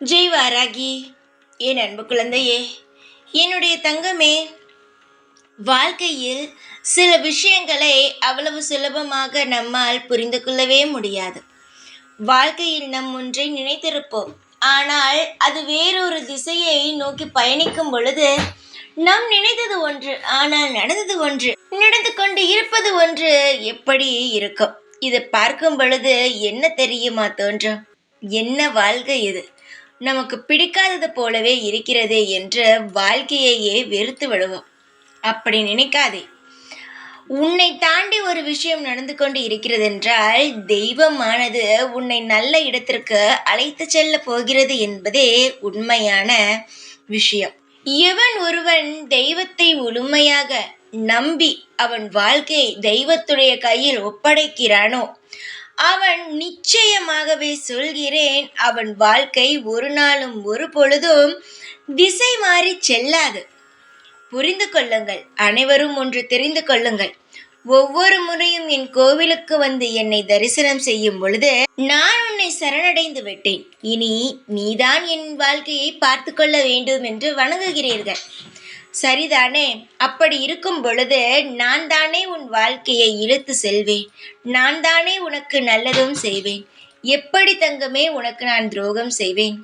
ஜெய் வாராகி. என் அன்பு குழந்தையே என்னுடைய தங்கமே வாழ்க்கையில் சில விஷயங்களை அவ்வளவு சுலபமாக நம்மால் புரிந்து கொள்ளவே முடியாது. வாழ்க்கையில் நம் ஒன்றை நினைத்திருப்போம். ஆனால் அது வேறொரு திசையை நோக்கி பயணிக்கும் பொழுது நாம் நினைத்தது ஒன்று ஆனால் நடந்தது ஒன்று நடந்து கொண்டு இருப்பது ஒன்று எப்படி இருக்கும்? இது பார்க்கும் பொழுது என்ன தெரியுமா தோன்றும்? என்ன வாழ்க்கை இது? நமக்கு பிடிக்காதது போலவே இருக்கிறதே என்று வாழ்க்கையையே வெறுத்து விடுவோம். அப்படி நினைக்காதே. உன்னை தாண்டி ஒரு விஷயம் நடந்து கொண்டு இருக்கிறது என்றால் தெய்வமானது உன்னை நல்ல இடத்திற்கு அழைத்து செல்ல போகிறது என்பதே உண்மையான விஷயம். எவன் ஒருவன் தெய்வத்தை முழுமையாக நம்பி அவன் வாழ்க்கையை தெய்வத்துடைய கையில் ஒப்படைக்கிறானோ அவன் நிச்சயமாகவே சொல்கிறேன் அவன் வாழ்க்கை ஒரு நாளும் ஒரு பொழுதும் திசை மாறி செல்லாது. புரிந்து கொள்ளுங்கள் அனைவரும் ஒன்று தெரிந்து கொள்ளுங்கள். ஒவ்வொரு முறையும் என் கோவிலுக்கு வந்து என்னை தரிசனம் செய்யும் பொழுது நான் உன்னை சரணடைந்து விட்டேன். இனி நீதான் என் வாழ்க்கையை பார்த்து கொள்ள வேண்டும் என்று வணங்குகிறீர்கள். சரிதானே? அப்படி இருக்கும் பொழுது நான் தானே உன் வாழ்க்கையை இழுத்து செல்வேன். நான் தானே உனக்கு நல்லதும் செய்வேன். எப்படி தங்கமே உனக்கு நான் துரோகம் செய்வேன்?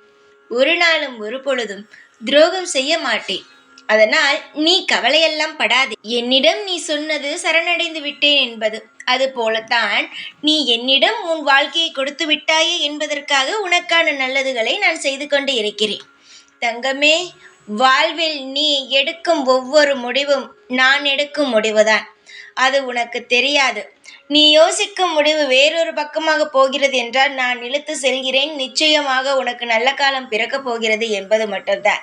ஒரு நாளும் ஒரு பொழுதும் துரோகம் செய்ய மாட்டேன். அதனால் நீ கவலையெல்லாம் படாதே. என்னிடம் நீ சொன்னது சரணடைந்து விட்டேன் என்பது அது போலத்தான் நீ என்னிடம் உன் வாழ்க்கையை கொடுத்து விட்டாயே என்பதற்காக உனக்கான நல்லதுகளை நான் செய்து கொண்டு இருக்கிறேன். தங்கமே வாழ்வில் நீ எடுக்கும் ஒவ்வொரு முடிவும் நான் எடுக்கும் முடிவுதான். அது உனக்கு தெரியாது. நீ யோசிக்கும் முடிவு வேறொரு பக்கமாக போகிறது என்றால் நான் இழுத்து செல்கிறேன். நிச்சயமாக உனக்கு நல்ல காலம் பிறக்கப் போகிறது என்பது மட்டும்தான்.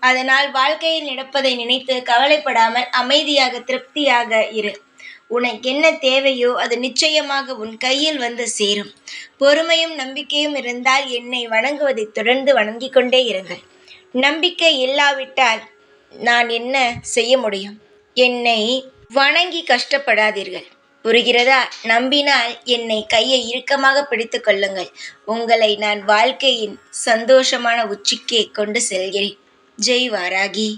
அதனால் வாழ்க்கையில் நடப்பதை நினைத்து கவலைப்படாமல் அமைதியாக திருப்தியாக இரு. உனக்கு என்ன தேவையோ அது நிச்சயமாக உன் கையில் வந்து சேரும். பொறுமையும் நம்பிக்கையும் இருந்தால் என்னை வணங்குவதை தொடர்ந்து வணங்கிக் கொண்டே இருங்கள். நம்பிக்கை இல்லாவிட்டால் நான் என்ன செய்ய முடியும்? என்னை வணங்கி கஷ்டப்படாதீர்கள். புரிகிறதா? நம்பினால் என்னை கையை இறுக்கமாக பிடித்து கொள்ளுங்கள். உங்களை நான் வாழ்க்கையின் சந்தோஷமான உச்சிக்கே கொண்டு செல்கிறேன். ஜெய் வாராகி.